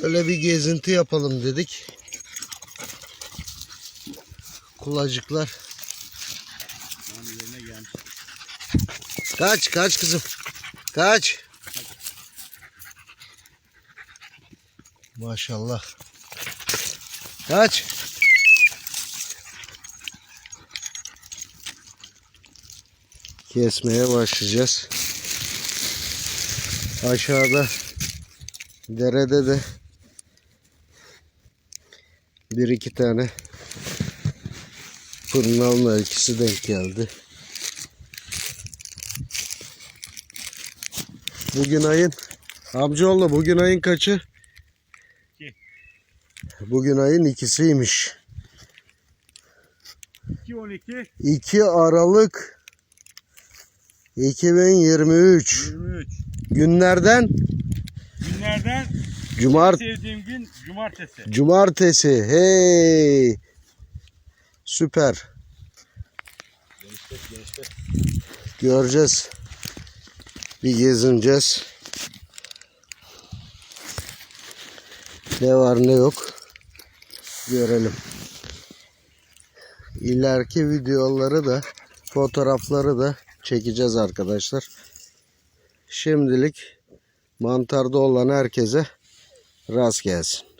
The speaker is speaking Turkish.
Şöyle bir gezinti yapalım dedik. Kulacıklar. Kaç kaç kızım. Kaç. Maşallah. Kaç. Kesmeye başlayacağız. Aşağıda derede de bir iki tane fırnal mevkisi denk geldi. Bugün ayın amcaoğlu bugün ayın kaçı? İki. Bugün ayın ikisiymiş. 2-12 2 Aralık 2023 23 günlerden Günlerden Cumart sevdiğim gün cumartesi. Cumartesi. Hey. Süper. Göreceğiz. Bir gezineceğiz. Ne var ne yok. Görelim. İleriki videoları da fotoğrafları da çekeceğiz arkadaşlar. Şimdilik mantarda olan herkese rast gelsin.